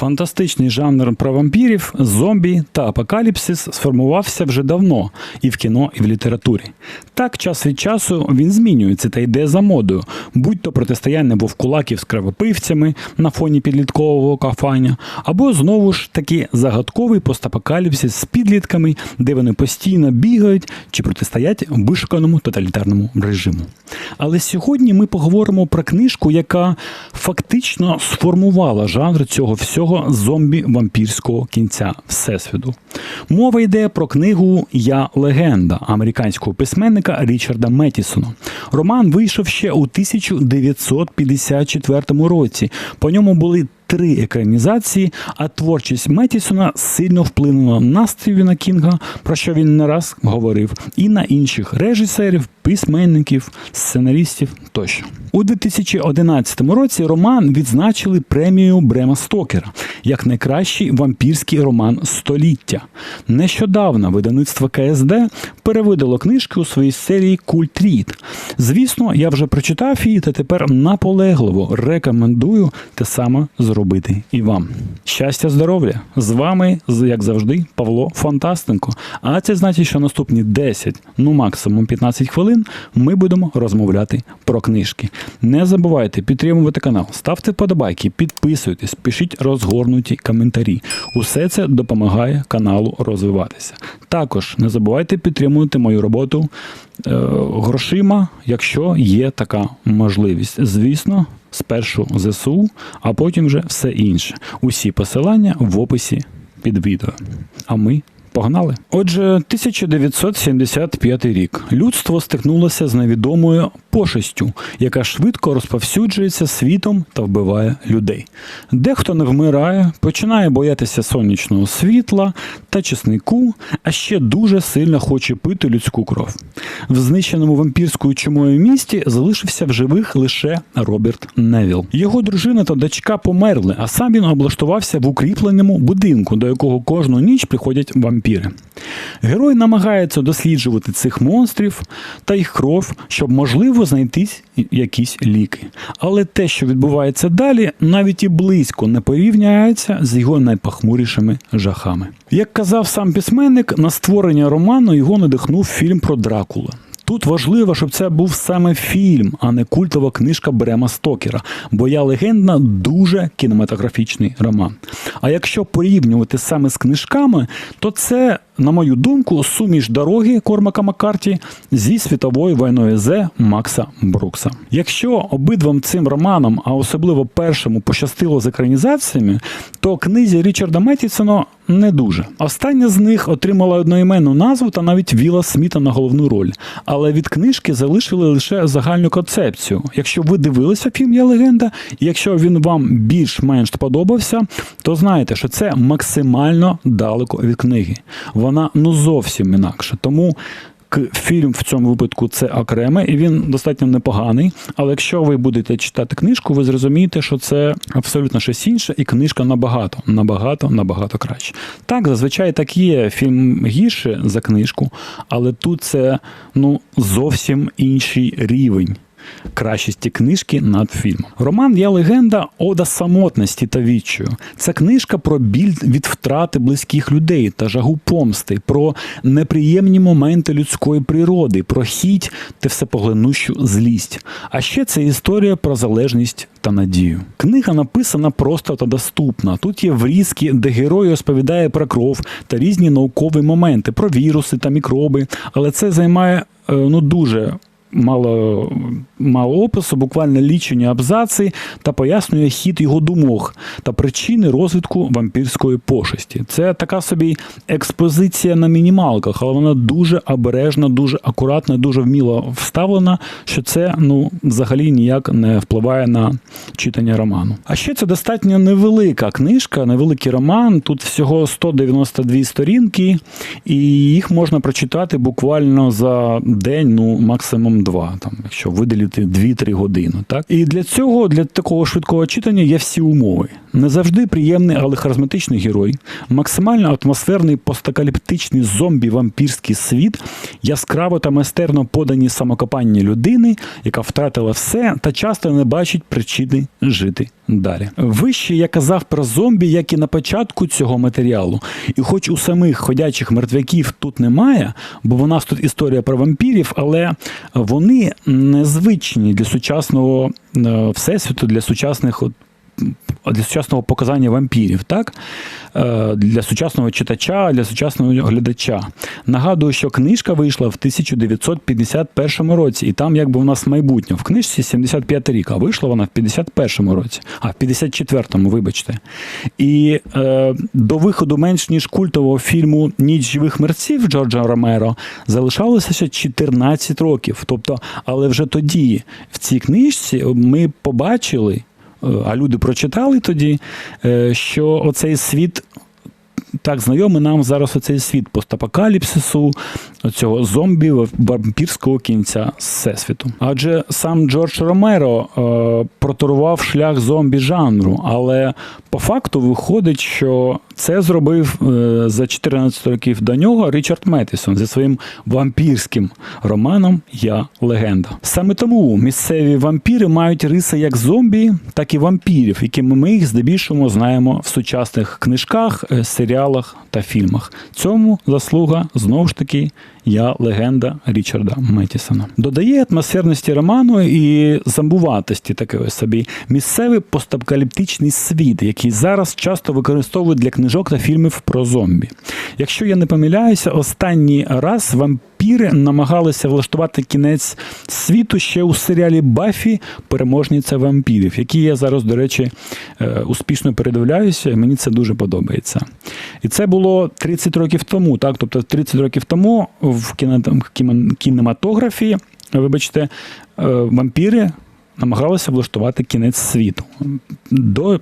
Фантастичний жанр про вампірів, зомбі та апокаліпсис сформувався вже давно і в кіно, і в літературі. Так, час від часу він змінюється та йде за модою, будь то протистояння вовкулаків з кривопивцями на фоні підліткового кафаня, або знову ж таки загадковий постапокаліпсис з підлітками, де вони постійно бігають чи протистоять вишуканому тоталітарному режиму. Але сьогодні ми поговоримо про книжку, яка фактично сформувала жанр цього всього зомбі-вампірського кінця Всесвіту. Мова йде про книгу Я легенда американського письменника Річарда Метісона. Роман вийшов ще у 1954 році. По ньому були три екранізації, а творчість Метісона сильно вплинула на Стівена Кінга, про що він не раз говорив, і на інших режисерів, письменників, сценаристів тощо. У 2011 році роман відзначили премію Брема Стокера як найкращий вампірський роман століття. Нещодавно видавництво КСД перевидало книжки у своїй серії Культ Рід. Звісно, я вже прочитав її та тепер наполегливо рекомендую те саме зробити і вам. Щастя, здоров'я! З вами, як завжди, Павло Фантастенко. А це значить, що наступні 10, ну максимум 15 хвилин ми будемо розмовляти про книжки. Не забувайте підтримувати канал, ставте вподобайки, підписуйтесь, пишіть розгорнуті коментарі. Усе це допомагає каналу розвиватися. Також не забувайте підтримувати мою роботу грошима, якщо є така можливість. Звісно, спершу ЗСУ, а потім вже все інше. Усі посилання в описі під відео. А ми погнали. Отже, 1975 рік людство стикнулося з невідомою пошестю, яка швидко розповсюджується світом та вбиває людей. Дехто не вмирає, починає боятися сонячного світла та чеснику, а ще дуже сильно хоче пити людську кров. В знищеному вампірською чумою місті залишився в живих лише Роберт Невіл. Його дружина та дочка померли, а сам він облаштувався в укріпленому будинку, до якого кожну ніч приходять вампіри. Герой намагається досліджувати цих монстрів та їх кров, щоб можливо знайтись якісь ліки. Але те, що відбувається далі, навіть і близько не порівняється з його найпохмурішими жахами. Як казав сам письменник, на створення роману його надихнув фільм про Дракула. Тут важливо, щоб це був саме фільм, а не культова книжка Брема Стокера, бо я легендна дуже кінематографічний роман. А якщо порівнювати саме з книжками, то це, на мою думку, суміш дороги Кормака Маккарті зі світовою війною З Макса Брукса. Якщо обидвом цим романам, а особливо першому, пощастило з екранізаціями, то книзі Річарда Метісона не дуже. Остання з них отримала одноіменну назву та навіть Віла Сміта на головну роль. Але від книжки залишили лише загальну концепцію. Якщо ви дивилися фільм Я легенда, і якщо він вам більш-менш сподобався, то знаєте, що це максимально далеко від книги. Вона ну зовсім інакша. Тому фільм в цьому випадку це окреме, і він достатньо непоганий. Але якщо ви будете читати книжку, ви зрозумієте, що це абсолютно щось інше, і книжка набагато, набагато, набагато краще. Так, зазвичай так є. Фільм гірше за книжку, але тут це ну зовсім інший рівень. Кращості книжки над фільмом. Роман Я легенда Ода самотності та відчаю. Це книжка про біль від втрати близьких людей та жагу помсти, про неприємні моменти людської природи, про хіть та всепоглинущу злість. А ще це історія про залежність та надію. Книга написана просто та доступна. Тут є врізки, де герой розповідає про кров та різні наукові моменти, про віруси та мікроби, але це займає е, ну дуже мало, мало опису, буквально лічені абзаци та пояснює хід його думок та причини розвитку вампірської пошесті. Це така собі експозиція на мінімалках, але вона дуже обережна, дуже акуратна, дуже вміло вставлена, що це ну взагалі ніяк не впливає на читання роману. А ще це достатньо невелика книжка, невеликий роман. Тут всього 192 сторінки, і їх можна прочитати буквально за день, ну максимум два, там, якщо виділити 2-3 години. Так? І для цього, для такого швидкого читання є всі умови. Не завжди приємний, але харизматичний герой, максимально атмосферний постакаліптичний зомбі-вампірський світ, яскраво та майстерно подані самокопання людини, яка втратила все та часто не бачить причини жити далі. Вище я казав про зомбі, як і на початку цього матеріалу. І хоч у самих ходячих мертвяків тут немає, бо в нас тут історія про вампірів, але вони незвичні для сучасного е, всесвіту, для сучасних от, для сучасного показання вампірів, так? Е, Для сучасного читача, для сучасного глядача. Нагадую, що книжка вийшла в 1951 році, і там якби у нас майбутнє. В книжці 75 рік, а вийшла вона в 51 році, а в 54-му, вибачте. І е, до виходу менш ніж культового фільму Ніч живих мерців Джорджа Ромеро залишалося ще 14 років. Тобто, але вже тоді в цій книжці ми побачили а люди прочитали тоді, е, що оцей світ. Так, знайомий нам зараз оцей світ постапокаліпсису, цього зомбі вампірського кінця всесвіту. Адже сам Джордж Ромеро е, проторував шлях зомбі жанру, але по факту виходить, що це зробив е, за 14 років до нього Річард Меттісон зі своїм вампірським романом Я легенда. Саме тому місцеві вампіри мають риси як зомбі, так і вампірів, якими ми їх здебільшого знаємо в сучасних книжках, е, серіалах та фільмах. Цьому заслуга знову ж таки. Я легенда Річарда Метісона. Додає атмосферності роману і замбуватості такої собі місцевий постапокаліптичний світ, який зараз часто використовують для книжок та фільмів про зомбі. Якщо я не помиляюся, останній раз вампіри намагалися влаштувати кінець світу ще у серіалі Бафі Переможниця вампірів, який я зараз, до речі, е, успішно передивляюся, і мені це дуже подобається. І це було 30 років тому, так, тобто 30 років тому в кінематографі, вибачте, е, вампіри намагалися влаштувати кінець світу. До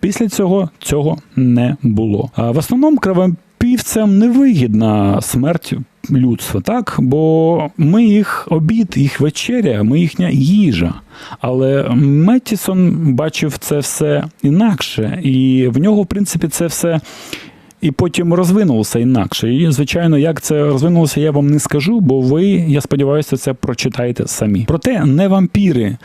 Після цього цього не було. А в основному кровопівцям невигідна смерть людства, так? Бо ми їх обід, їх вечеря, ми їхня їжа. Але Меттісон бачив це все інакше, і в нього, в принципі, це все і потім розвинулося інакше. І, звичайно, як це розвинулося, я вам не скажу, бо ви, я сподіваюся, це прочитаєте самі. Проте не вампіри,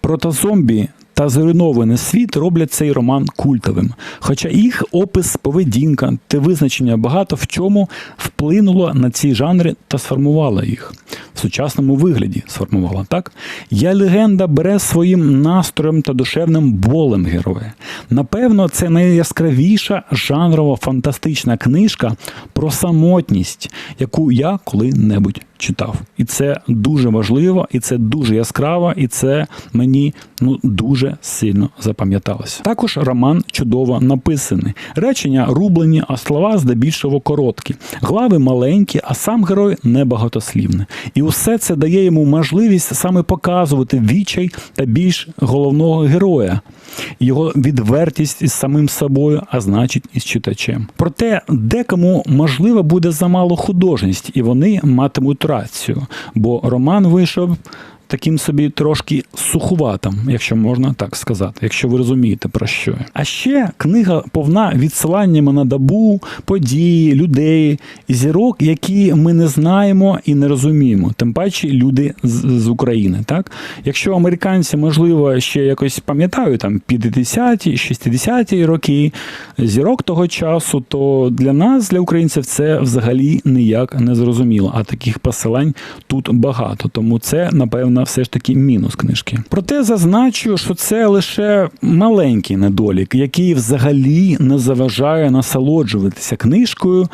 протозомбі та зруйнований світ роблять цей роман культовим. Хоча їх опис, поведінка та визначення багато в чому вплинуло на ці жанри та сформувало їх в сучасному вигляді. Сформувала так. Я легенда бере своїм настроєм та душевним болем героя. Напевно, це найяскравіша жанрова фантастична книжка про самотність, яку я коли-небудь читав. І це дуже важливо, і це дуже яскраво, і це мені ну дуже сильно запам'яталося. Також роман чудово написаний. Речення рублені, а слова здебільшого короткі. Глави маленькі, а сам герой небагатослівний. І усе це дає йому можливість саме показувати відчай та більш головного героя, його відвертість із самим собою, а значить, із читачем. Проте декому можливо буде замало художність, і вони матимуть рацію, бо роман вийшов таким собі трошки сухуватим, якщо можна так сказати, якщо ви розумієте про що. А ще книга повна відсиланнями на добу, події, людей, зірок, які ми не знаємо і не розуміємо. Тим паче люди з, з України. Так, якщо американці, можливо, ще якось пам'ятають там 50-ті, 60-ті роки зірок того часу, то для нас, для українців, це взагалі ніяк не зрозуміло. А таких посилань тут багато. Тому це напевно все ж таки мінус книжки. Проте зазначу, що це лише маленький недолік, який взагалі не заважає насолоджуватися книжкою.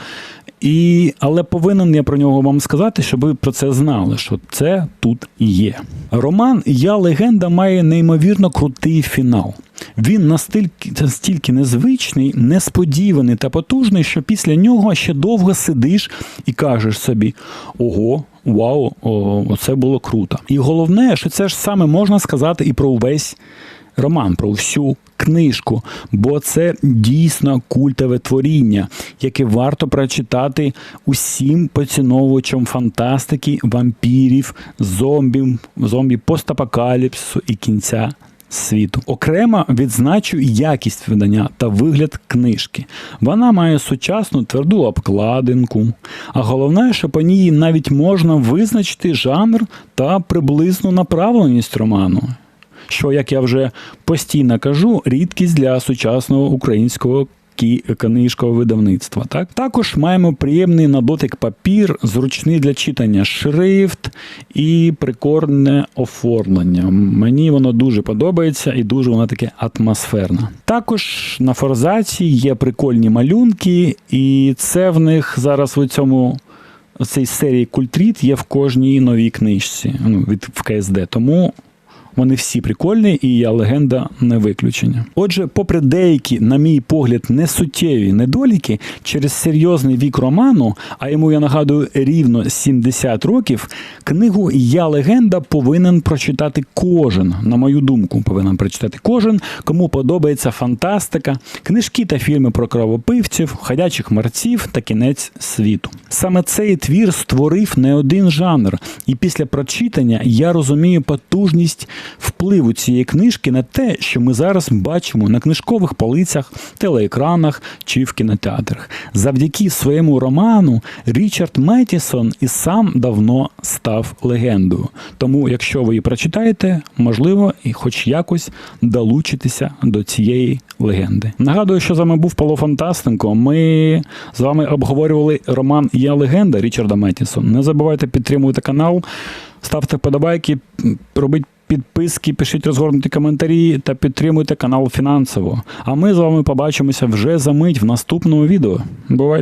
І, Але повинен я про нього вам сказати, щоб ви про це знали, що це тут є. Роман Я легенда має неймовірно крутий фінал. Він настільки настільки незвичний, несподіваний та потужний, що після нього ще довго сидиш і кажеш собі: ого, вау, о, це було круто. І головне, що це ж саме можна сказати і про увесь роман, про всю книжку, бо це дійсно культове творіння, яке варто прочитати усім поціновувачам фантастики, вампірів, зомбі, зомбі постапокаліпсису і кінця світу. Окремо відзначу якість видання та вигляд книжки. Вона має сучасну тверду обкладинку, а головне, що по ній навіть можна визначити жанр та приблизну направленість роману. що, як я вже постійно кажу, рідкість для сучасного українського книжкового видавництва. Так? Також маємо приємний на дотик папір, зручний для читання шрифт і прикорне оформлення. Мені воно дуже подобається і дуже воно таке атмосферне. Також на форзації є прикольні малюнки, і це в них зараз в цьому цій серії Культріт є в кожній новій книжці ну, від в КСД. Тому вони всі прикольні, і я легенда не виключення. Отже, попри деякі, на мій погляд, несуттєві недоліки, через серйозний вік роману, а йому я нагадую рівно 70 років, книгу Я легенда повинен прочитати кожен. На мою думку, повинен прочитати кожен, кому подобається фантастика, книжки та фільми про кровопивців, ходячих мерців та кінець світу. Саме цей твір створив не один жанр, і після прочитання я розумію потужність впливу цієї книжки на те, що ми зараз бачимо на книжкових полицях, телеекранах чи в кінотеатрах. Завдяки своєму роману Річард Меттісон і сам давно став легендою. Тому, якщо ви її прочитаєте, можливо, і хоч якось долучитися до цієї легенди. Нагадую, що з вами був Павло Фантастенко. Ми з вами обговорювали роман Я легенда Річарда Меттісона. Не забувайте підтримувати канал, ставте вподобайки, робіть підписки, пишіть розгорнуті коментарі та підтримуйте канал фінансово. А ми з вами побачимося вже за мить в наступному відео. Бувайте!